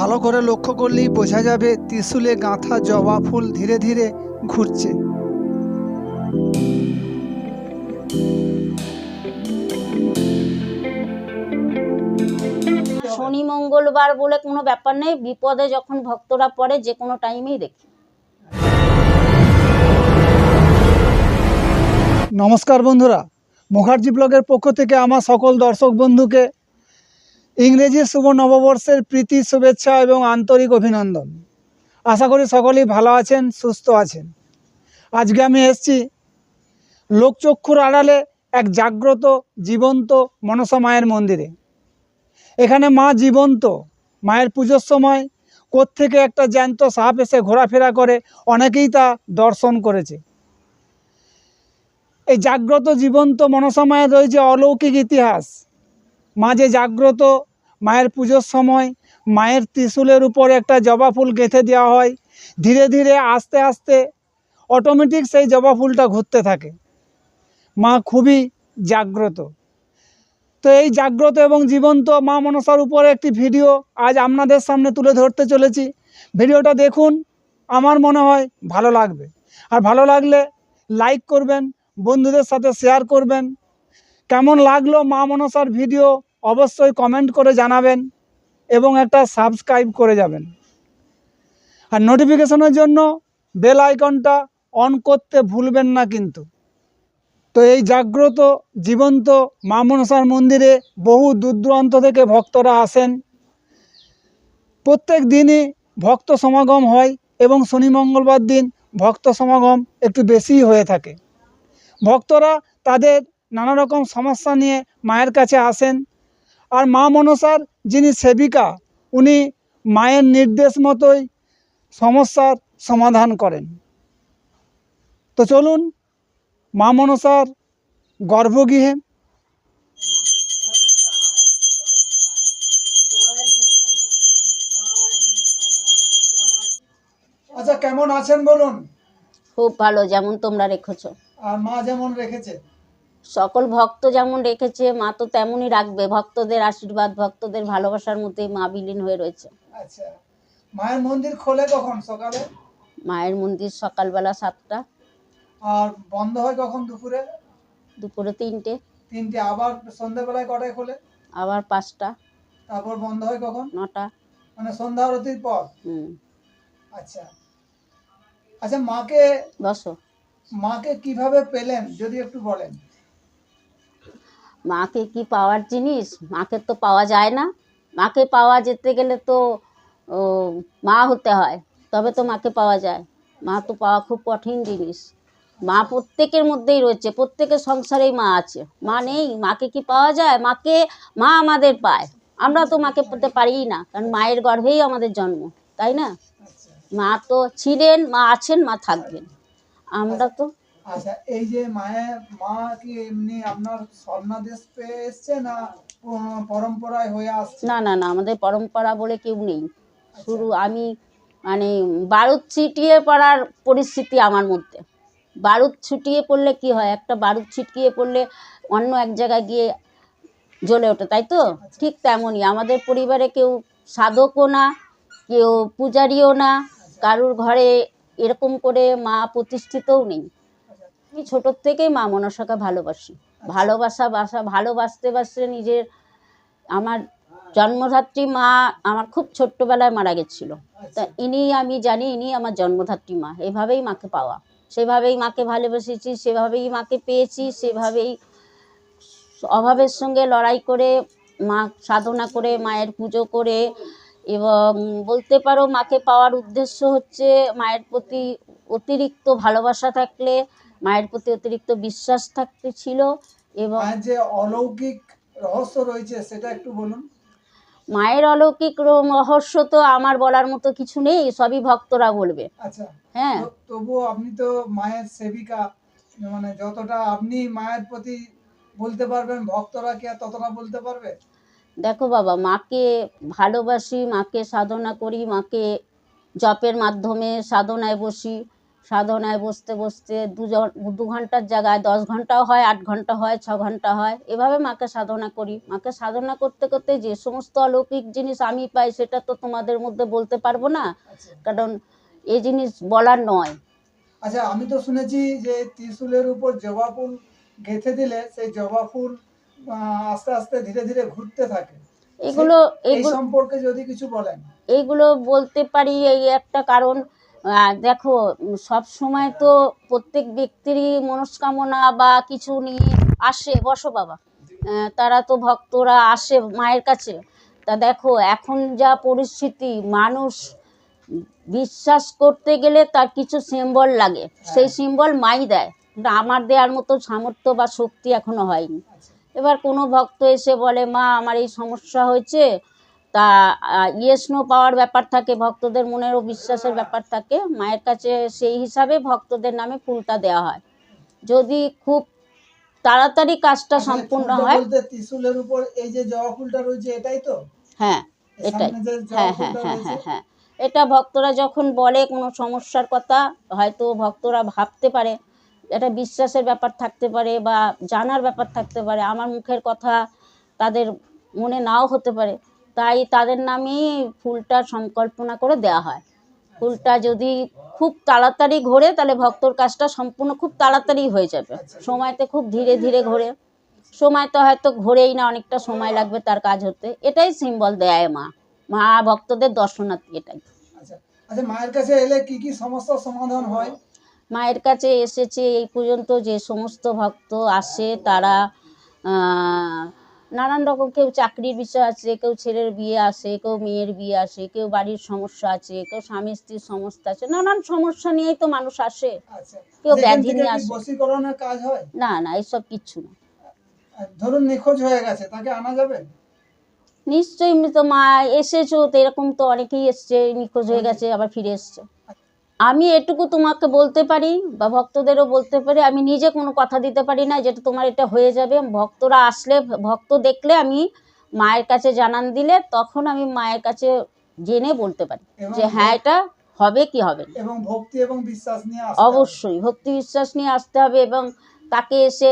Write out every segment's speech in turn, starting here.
ভালো করে লক্ষ্য করলেই বোঝা যাবে ত্রিশুলে গাঁথা জবা ফুল ধীরে ধীরে ঘুরছে। শনি মঙ্গলবার বলে কোনো ব্যাপার নেই বিপদে যখন ভক্তরা পড়ে যে কোনো টাইমেই দেখি। নমস্কার বন্ধুরা মুখার্জি ব্লগের পক্ষ থেকে আমার সকল দর্শক বন্ধুকে ইংরেজি শুভ নববর্ষের প্রীতি, শুভেচ্ছা এবং আন্তরিক অভিনন্দন। আশা করি সকলেই ভালো আছেন, সুস্থ আছেন। আজকে আমি এসেছি লোকচক্ষুর আড়ালে এক জাগ্রত, জীবন্ত, মনসা মায়ের মন্দিরে। এখানে মা জীবন্ত, মায়ের পুজোর সময় কোত্থেকে একটা জ্যান্ত সাপ এসে ঘোরাফেরা করে, অনেকেই তা দর্শন করেছে। এই জাগ্রত, জীবন্ত, মনসা মায়ের রয়েছে অলৌকিক ইতিহাস। মা যে জাগ্রত, মায়ের পুজোর সময় মায়ের ত্রিশূলের উপর একটা জবা ফুল গেঁথে দেওয়া হয়। ধীরে ধীরে আস্তে আস্তে অটোমেটিক সেই জবা ফুলটা ঘুরতে থাকে। মা খুবই জাগ্রত। তো এই জাগ্রত এবং জীবন্ত মা মনসার উপরে একটি ভিডিও আজ আপনাদের সামনে তুলে ধরতে চলেছি। ভিডিওটা দেখুন, আমার মনে হয় ভালো লাগবে। আর ভালো লাগলে লাইক করবেন, বন্ধুদের সাথে শেয়ার করবেন। কেমন লাগল মা মনসার ভিডিও অবশ্যই কমেন্ট করে জানাবেন এবং একটা সাবস্ক্রাইব করে যাবেন। আর নোটিফিকেশনের জন্য বেল আইকনটা অন করতে ভুলবেন না কিন্তু। তো এই জাগ্রত, জীবন্ত মা মনসার মন্দিরে বহু দূর দূরান্ত থেকে ভক্তরা আসেন। প্রত্যেক দিনই ভক্ত সমাগম হয় এবং শনি মঙ্গলবার দিন ভক্ত সমাগম একটু বেশিই হয়ে থাকে। ভক্তরা তাদের নানা রকম সমস্যা নিয়ে মায়ের কাছে আসেন। আর মা মনসার যিনি সেবিকা উনি মায়ের নির্দেশ মতোই সমস্যার সমাধান করেন। তো চলুন মা মনসার গর্ভগৃহে আচ্ছা কেমন আছেন বলুন? খুব ভালো যেমন তোমরা রেখেছো। আর মা যেমন রেখেছে। সকল ভক্ত যেমন রেখেছে মা তো তেমনই রাখবে। ভক্তদের আশীর্বাদ ভক্তদের ভালোবাসার মধ্যে মা বিলীন হয়ে রয়েছে। আচ্ছা। মায়ের মন্দির খোলে কখন? সকালে? মায়ের মন্দির সকালবেলা সাতটা। আর বন্ধ হয় কখন দুপুরে? দুপুরে তিনটে। তিনটে। আবার সন্ধ্যাবেলায় কটায় খোলে? আবার পাঁচটা। তারপর বন্ধ হয় কখন? নটা। মানে সন্ধ্যা আরতির পর? হুম। আচ্ছা। আচ্ছা মাকে বসো। মাকে কীভাবে পেলেন যদি একটু বলেন? মাকে কি পাওয়ার জিনিস? মাকে তো পাওয়া যায় না। মাকে পাওয়া যেতে গেলে তো মা হতে হয়, তবে তো মাকে পাওয়া যায়। মা তো পাওয়া খুব কঠিন জিনিস। মা প্রত্যেকের মধ্যেই রয়েছে, প্রত্যেকের সংসারেই মা আছে। মা নেই, মাকে কি পাওয়া যায়? মাকে, মা আমাদের পায়। আমরা তো মাকে পেতে পারি না, কারণ মায়ের গর্ভেই আমাদের জন্ম, তাই না? মা তো ছিলেন, মা আছেন, মা থাকবেন। আমরা তো আচ্ছা এই যে মায়ের মা কি এমনি আপনার স্বর্ণাদেশ পেয়ে এসছে না পরম্পরায় হয়ে আসছে? না না না আমাদের পরম্পরা বলে কেউ নেই। শুরু আমি মানে বারুদ ছিটিয়ে পড়ার পরিস্থিতি আমার মধ্যে। বারুদ ছুটিয়ে পড়লে কি হয়? একটা বারুদ ছিটকিয়ে পড়লে অন্য এক জায়গায় গিয়ে জ্বলে ওঠে তাই তো? ঠিক তেমনই। আমাদের পরিবারে কেউ সাধকও না কেউ পূজারীও না কারুর ঘরে এরকম করে মা প্রতিষ্ঠিতও নেই। আমি ছোটোর থেকেই মা মনসাকে ভালোবাসি। ভালোবাসা বাসা, ভালোবাসতে বাসতে নিজের, আমার জন্মধাত্রী মা আমার খুব ছোট্টবেলায় মারা গেছিল। তা ইনি আমি জানি ইনি আমার জন্মধাত্রী মা, এভাবেই মাকে পাওয়া। সেভাবেই মাকে ভালোবেসেছি, সেভাবেই মাকে পেয়েছি, সেভাবেই অভাবের সঙ্গে লড়াই করে, মা সাধনা করে, মায়ের পুজো করে এবং বলতে পারো মাকে পাওয়ার উদ্দেশ্য হচ্ছে মায়ের প্রতি অতিরিক্ত ভালোবাসা থাকলে মায়ের প্রতি অতিরিক্ত বিশ্বাস থাকতে ছিল এবং যে অলৌকিক রহস্য রয়েছে সেটা একটু বলুন। মায়ের অলৌকিক রহস্য তো আমার বলার মতো কিছু নেই সবই ভক্তরা বলবে। আচ্ছা হ্যাঁ। তবুও আপনি তো মায়ের সেবিকা মানে যতটা আপনি মায়ের প্রতি বলতে পারবেন ভক্তরা কি ততটা বলতে পারবে? দেখো বাবা মাকে ভালোবাসি মাকে সাধনা করি মাকে জপের মাধ্যমে সাধনায় বসি সাধনায় বসতে বসতে দুজন দু ঘণ্টার জায়গায় দশ ঘন্টাও হয় আট ঘণ্টা হয় ছ ঘণ্টা হয়। এভাবে মাকে সাধনা করি। মাকে সাধনা করতে করতে যে সমস্ত অলৌকিক জিনিস আমি পাই সেটা তো তোমাদের মধ্যে বলতে পারব না। আচ্ছা। কারণ এই জিনিস বলার নয়। আচ্ছা আমি তো শুনেছি যে ত্রিশুলের উপর জবা ফুল গেঁথে দিলে সেই জবা ফুল আস্তে আস্তে ধীরে ধীরে ঘুরতে থাকে। এগুলো এই সম্পর্কে যদি কিছু বলেন। এইগুলো বলতে পারি এই একটা কারণ। আহ, দেখো সব সময় তো প্রত্যেক ব্যক্তিরই মনস্কামনা বা কিছু নিয়ে আসে বসো বাবা তারা তো ভক্তরা আসে মায়ের কাছে। তা দেখো এখন যা পরিস্থিতি মানুষ বিশ্বাস করতে গেলে তার কিছু সিম্বল লাগে। সেই সিম্বল মাই দেয়। কিন্তু আমার দেওয়ার মতো সামর্থ্য বা শক্তি এখনও হয়নি। এবার কোনো ভক্ত এসে বলে মা আমার এই সমস্যা হয়েছে তা ইয়েস নো পাওয়ার ব্যাপার থাকে ভক্তদের মনেরও বিশ্বাসের ব্যাপার থাকে মায়ের কাছে সেই হিসাবে ভক্তদের নামে ফুলটা দেওয়া হয়। যদি খুব তাড়াতাড়ি কাজটা আচ্ছা, সম্পূর্ণ হয় ত্রিশূলের উপর এই যে জবা ফুলটা রয়েছে এটাই তো? হ্যাঁ এটাই। হ্যাঁ হ্যাঁ হ্যাঁ হ্যাঁ হ্যাঁ। এটা ভক্তরা যখন বলে কোনো সমস্যার কথা হয়তো ভক্তরা ভাবতে পারে এটা বিশ্বাসের ব্যাপার থাকতে পারে বা জানার ব্যাপার থাকতে পারে আমার মুখের কথা তাদের মনে নাও হতে পারে। তাই তাদের নামেই ফুলটার সংকল্পনা করে দেওয়া হয়। ফুলটা যদি খুব তাড়াতাড়ি ঘোরে তাহলে ভক্তর কাজটা সম্পূর্ণ খুব তাড়াতাড়ি হয়ে যাবে। সময়তে খুব ধীরে ধীরে ঘোরে। সময় তো হয়তো ঘোরেই না অনেকটা সময় লাগবে তার কাজ হতে। এটাই সিম্বল দেয় মা। মা ভক্তদের দর্শনার্থী এটাই। আচ্ছা আচ্ছা মায়ের কাছে এলে কি কি সমস্যার সমাধান হয়? মায়ের কাছে এসেছে এই পর্যন্ত যে সমস্ত ভক্ত আসে তারা নানান রকম কেউ চাকরির বিষয় আছে কেউ ছেলের বিয়ে আসে কেউ মেয়ের বিয়ে আসে কেউ বাড়ির সমস্যা আছে কেউ স্বামী স্ত্রীর সমস্যা আছে নানান সমস্যা নিয়েই তো মানুষ আসে। আচ্ছা। কেউ ব্যাধি নিয়ে আসে। না না এসব কিচ্ছু না। ধরুন নিখোঁজ হয়ে গেছে তাকে আনা যাবে? নিশ্চয়ই তো মা এসেছ তো এরকম তো অনেকেই এসছে নিখোঁজ হয়ে গেছে আবার ফিরে এসছে। আমি এটুকু তোমাকে বলতে পারি বা ভক্তদেরও বলতে পারি আমি নিজে কোনো কথা দিতে পারি না যেটা তোমার এটা হয়ে যাবে। ভক্তরা আসলে ভক্ত দেখলে আমি মায়ের কাছে জানান দিলে তখন আমি মায়ের কাছে জেনে বলতে পারি যে হ্যাঁ এটা হবে কি হবে এবং ভক্তি এবং বিশ্বাস নিয়ে অবশ্যই ভক্তি বিশ্বাস নিয়ে আসতে হবে এবং তাকে এসে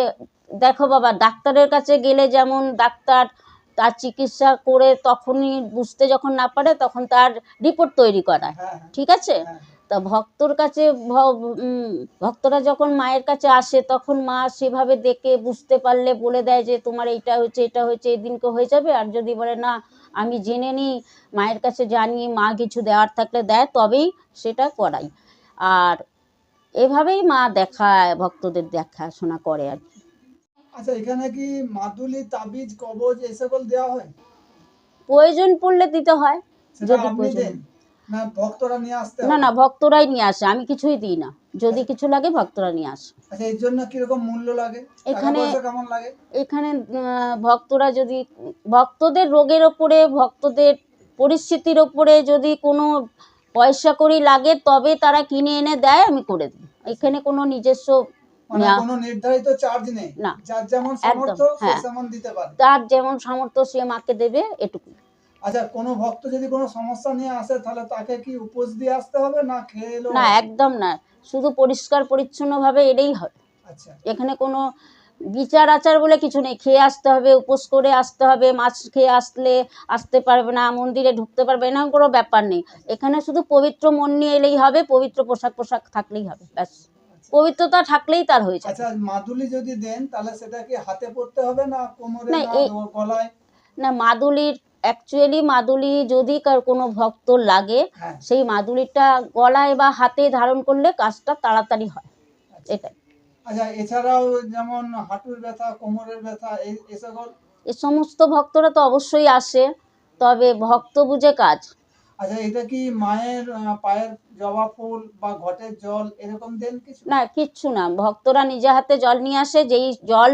দেখো বাবা ডাক্তারের কাছে গেলে যেমন ডাক্তার তার চিকিৎসা করে তখনই বুঝতে যখন না পারে তখন তার রিপোর্ট তৈরি করায়। হ্যাঁ। ঠিক আছে? হ্যাঁ। তা ভক্তর কাছে ভক্তরা যখন মায়ের কাছে আসে তখন মা সেভাবে দেখে বুঝতে পারলে বলে দেয় যে তোমার এইটা হয়েছে এটা হয়েছে এই দিনকে হয়ে যাবে। আর যদি বলে না আমি জেনে নিই মায়ের কাছে জানি মা কিছু দেওয়ার থাকলে দেয় তবেই সেটা করাই। আর এভাবেই মা দেখায় ভক্তদের দেখাশোনা করে আর কি। আচ্ছা এখানে কি মাদুলি তাবিজ কবজ এই সকল দেওয়া হয়? প্রয়োজন পড়লে দিতে হয় যদি প্রয়োজন না ভক্তরা নিয়ে আসতে না না ভক্তরাই নিয়ে আসে আমি কিছুই দিই না। যদি কিছু লাগে ভক্তরা নিয়ে আসে। আচ্ছা এর জন্য কীরকম মূল্য লাগে? এখানে- কেমন লাগে? এখানে ভক্তরা যদি ভক্তদের রোগের ওপরে ভক্তদের পরিস্থিতির ওপরে যদি কোনো পয়সা করি লাগে তবে তারা কিনে এনে দেয় আমি করে দিই। এখানে কোনো নিজস্ব মানে। কোনো নির্ধারিত চার্জ নেই? না। যার যেমন সামর্থ্য সে হ্যাঁ। দিতে পারে। তার যেমন সামর্থ্য সে মাকে দেবে এটুকু আচ্ছা কোনো ভক্ত যদি কোনো সমস্যা নিয়ে আসে তাহলে তাকে কি উপোস দিয়ে আসতে হবে? না খেয়ে না একদম না। শুধু পরিষ্কার পরিচ্ছন্নভাবে এলেই হয় আচ্ছা। এখানে কোনো বিচার আচার বলে কিছু নেই। খেয়ে আসতে হবে উপোস করে আসতে হবে মাছ খেয়ে আসলে আসতে পারবে না মন্দিরে ঢুকতে পারবে না এরকম কোনো ব্যাপার নেই। এখানে শুধু পবিত্র মন নিয়ে এলেই হবে পবিত্র পোশাক পোশাক থাকলেই হবে ব্যাস। পবিত্রতা থাকলেই তার হয়ে যাবে। আচ্ছা মাদুলি যদি দেন তাহলে সেটা কি হাতে পড়তে হবে না কোমরে না, গলায়? না মাদুলির অ্যাকচুয়ালি মাদুলি যদি কার কোনো ভক্ত লাগে হ্যাঁ। সেই মাদুলিটা গলায় বা হাতে ধারণ করলে কাজটা তাড়াতাড়ি হয়। আচ্ছা। এটাই। আচ্ছা এছাড়াও যেমন হাঁটুর ব্যথা কোমরের ব্যথা এই সমস্ত ভক্তরা তো অবশ্যই আসে তবে ভক্ত বুঝে কাজ। আচ্ছা এটা কি মায়ের পায়ের জবা ফুল বা ঘটের জল এরকম দেন কিছু? না কিচ্ছু না। ভক্তরা নিজে হাতে জল নিয়ে আসে যেই জল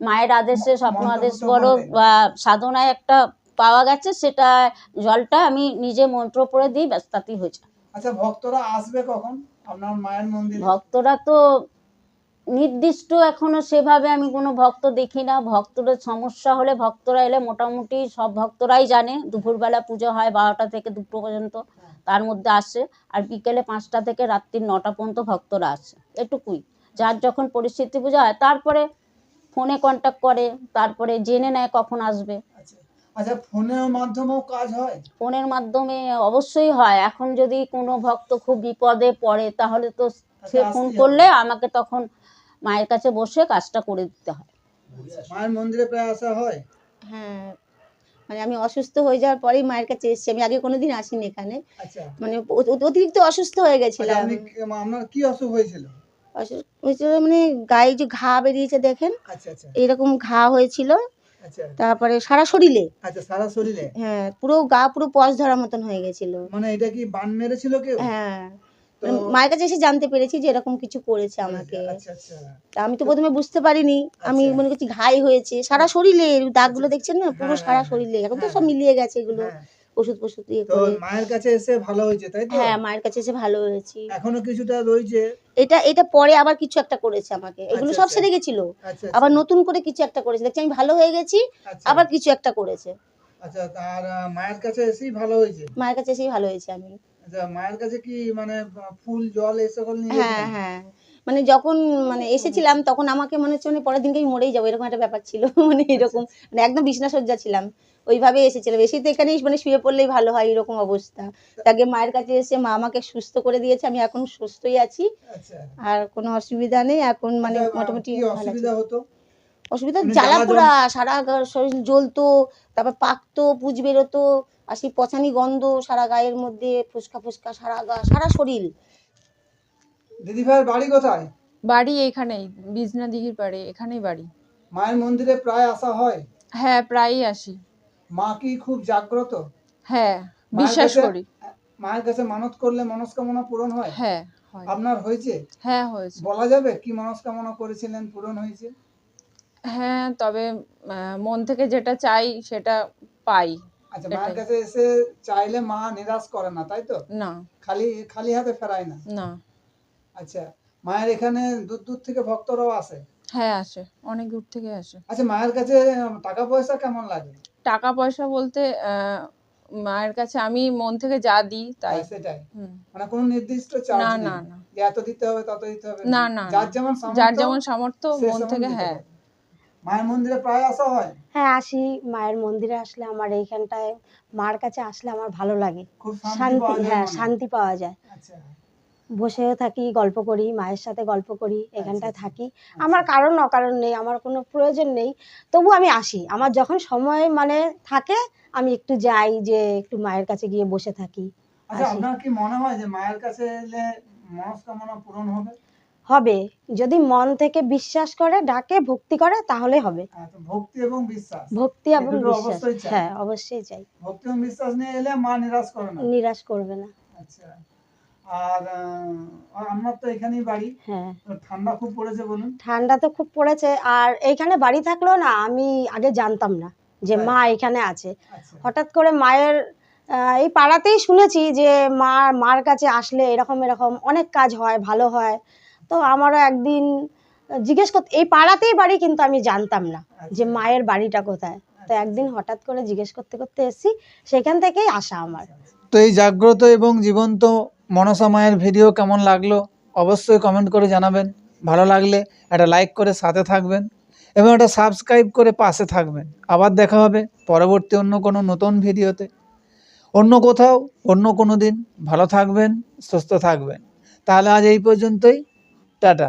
মায়ের আদেশে স্বপ্ন আদেশ বলো। বা সাধনায় একটা পাওয়া গেছে সেটা জলটা আমি নিজে মন্ত্র পড়ে দিই ব্যাস তাতেই হয়েছে আচ্ছা ভক্তরা আসবে কখন? আপনার মায়ের মন্দিরে? ভক্তরা তো নির্দিষ্ট এখনও সেভাবে আমি কোনো ভক্ত দেখি না। ভক্তদের সমস্যা হলে ভক্তরা এলে মোটামুটি সব ভক্তরাই জানে। দুপুরবেলা পুজো হয় বারোটা থেকে দুটো পর্যন্ত তার মধ্যে আসে। আর বিকেলে পাঁচটা থেকে রাত্রি নটা পর্যন্ত ভক্তরা আসে এটুকুই। যার যখন পরিস্থিতি পুজো হয় তারপরে ফোনে কন্ট্যাক্ট করে তারপরে জেনে নেয় কখন আসবে। আচ্ছা আচ্ছা ফোনের মাধ্যমেও কাজ হয়? ফোনের মাধ্যমে অবশ্যই হয়। এখন যদি কোনো ভক্ত খুব বিপদে পড়ে তাহলে তো সে আচ্ছা, ফোন করলে আমাকে তখন মায়ের কাছে বসে কাজটা করে দিতে হয়। মায়ের মন্দিরে প্রায় আসা হয়? হ্যাঁ মানে আমি অসুস্থ হয়ে যাওয়ার পরেই মায়ের কাছে এসেছি। আমি আগে কোনোদিন আসিনি এখানে। আচ্ছা। মানে অতিরিক্ত অসুস্থ হয়ে আচ্ছা গেছিলাম আপনি কি- আপনার কি অসুখ হয়েছিল? অসুস্থ হয়েছিল মানে গায়ে যে ঘা বেরিয়েছে দেখেন? আচ্ছা আচ্ছা। এরকম ঘা হয়েছিল। আচ্ছা তারপরে সারা শরীরে। আচ্ছা সারা শরীরে? হ্যাঁ পুরো গা পুরো পস ধরার মতন হয়ে গেছিল। মানে এটা কি বান মেরেছিল কেউ? হ্যাঁ। মানে মায়ের কাছে এসে জানতে পেরেছি যে এরকম কিছু করেছে আমাকে। আচ্ছা আচ্ছা। আমি তো প্রথমে বুঝতে পারিনি। আমি আচ্ছা। মনে করছি ঘাই হয়েছে। সারা শরীরে দাগগুলো দেখছেন না? পুরো হ্যাঁ, সারা হ্যাঁ, শরীরে। এখন তো হ্যাঁ। সব মিলিয়ে গেছে এগুলো। হ্যাঁ, ওষুধ ফষুধ ইয়ে তো করে। মায়ের কাছে এসে ভালো হয়েছে তাই তো? হ্যাঁ মায়ের কাছে এসে ভালো হয়েছি। এখনও কিছুটা রয়েছে? এটা এটা পরে আবার কিছু একটা করেছে আমাকে। এগুলো আচ্ছা, সব আচ্ছা। সেরে গেছিল। আচ্ছা আবার নতুন করে কিছু একটা করেছে। দেখছি আমি ভালো হয়ে গেছি আচ্ছা, আবার কিছু একটা করেছে। আচ্ছা আর আহ, মায়ের কাছে এসেই ভালো হয়েছে? মায়ের কাছে এসেই ভালো হয়েছে আমি। আচ্ছা মায়ের কাছে কি মানে আহ, ফুল জল সকল নিয়ে হ্যাঁ গেছিলেন? হ্যাঁ। মানে যখন মানে এসেছিলাম তখন আমাকে মনে হচ্ছে মানে পরের দিনকে আমি মরেই যাব এরকম একটা ব্যাপার ছিল। মানে এরকম মানে একদম বিছনা সজ্জা ছিলাম। ওইভাবে এসেছিলাম। এসে তো এখানেই মানে শুয়ে পড়লেই ভালো হয় এরকম অবস্থা। তাকে মায়ের কাছে এসে মা আমাকে সুস্থ করে দিয়েছে আমি এখন সুস্থই আছি। আচ্ছা। আর কোনো অসুবিধা নেই এখন মানে আচ্ছা, মোটামুটি ভালো আছি। অসুবিধা হতো? অসুবিধা মানে জ্বালা জ্বালা পোড়া সারা শরীর জ্বলতো তারপর পাকতো পুজ বেরোতো আর সেই পচানি গন্ধ সারা গায়ের মধ্যে ফুসকা ফুসকা সারা গা সারা শরীর। দিদি ভাইয়ের বাড়ি কোথায়? বাড়ি এখানেই বিজনা দিঘির পাড়ে এখানেই বাড়ি। মায়ের মন্দিরে প্রায় আসা হয়? হ্যাঁ প্রায়ই আসি। মা কি খুব জাগ্রত? হ্যাঁ বিশ্বাস করি। মায়ের কাছে মানত করলে মনস্কামনা পূরণ হয়? হ্যাঁ আপনার হয়েছে? হ্যাঁ হয়েছে। বলা যাবে কি মনস্কামনা করেছিলেন পূরণ হয়েছে? হ্যাঁ তবে মন থেকে যেটা চাই সেটা পাই। আচ্ছা মায়ের কাছে এসে চাইলে মা নিরাশ করে না তাই তো? না। খালি খালি হাতে ফেরায় না? না। আচ্ছা মায়ের এখানে দূর দূর থেকে ভক্তরাও আসে? হ্যাঁ আসে। অনেক দূর থেকে আসে। আচ্ছা মায়ের কাছে টাকা পয়সা কেমন লাগে? টাকা পয়সা বলতে আহ, মায়ের কাছে আমি মন থেকে যা দিই তাই। হ্যাঁ, সেটাই। মানে কোনো নির্দিষ্ট চার্জ না না না। এত দিতে হবে তত দিতে হবে? না, না, যার না। যেমন যার সামর্থ্য, যেমন সামর্থ্য মন থেকে হ্যাঁ। মায়ের মন্দিরে প্রায় আসা হয়? হ্যাঁ আসি। মায়ের মন্দিরে আসলে আমার এইখানটায় মার কাছে আসলে আমার ভালো লাগে। খুব শান্তি শান্তি পাওয়া যায় হ্যাঁ। শান্তি পাওয়া যায়। আচ্ছা। বসেও থাকি গল্প করি মায়ের সাথে গল্প করি এখানটায় আচ্ছা। থাকি। আমার কারণ অকারণ নেই আমার কোনো প্রয়োজন নেই। তবু আমি আসি। আমার যখন সময় মানে থাকে আমি একটু যাই যে একটু মায়ের কাছে গিয়ে বসে থাকি আচ্ছা আপনার কি মনে হয় যে মায়ের কাছে এলে মনস্কামনা পূরণ হবে? হবে। যদি মন থেকে বিশ্বাস করে ডাকে ভক্তি করে তাহলে হবে। আচ্ছা, ভক্তি এবং বিশ্বাস। ভক্তি এবং বিশ্বাস। হ্যাঁ অবশ্যই চাই। ভক্তি এবং বিশ্বাস নিয়ে এলে মা নিরাশ করে না? নিরাশ করবে না। আচ্ছা। আর আপনার তো এখানেই বাড়ি। হ্যাঁ। ঠান্ডা খুব পড়েছে বলুন। ঠান্ডা তো খুব পড়েছে। আর এইখানে বাড়ি থাকলেও না আমি আগে জানতাম না যে মা এখানে আছে। আচ্ছা। হঠাৎ করে মায়ের এই পাড়াতেই শুনেছি যে মা মার কাছে আসলে এরকম এরকম অনেক কাজ হয় ভালো হয়। তো আমারও একদিন জিজ্ঞেস করতে এই পাড়াতেই বাড়ি কিন্তু আমি জানতাম না যে আচ্ছা। মায়ের বাড়িটা কোথায়। তো একদিন হঠাৎ করে জিজ্ঞেস করতে করতে এসেছি সেখান থেকেই আসা আমার। তো এই জাগ্রত এবং জীবন্ত মনসা মায়ের ভিডিও কেমন লাগল অবশ্যই কমেন্ট করে জানাবেন। ভালো লাগলে একটা লাইক করে সাথে থাকবেন এবং একটা সাবস্ক্রাইব করে পাশে থাকবেন। আবার দেখা হবে পরবর্তী অন্য কোনো নতুন ভিডিওতে। অন্য কোথাও, অন্য কোনো দিন ভালো থাকবেন, সুস্থ থাকবেন। তাহলে আজ এই পর্যন্তই। টাটা।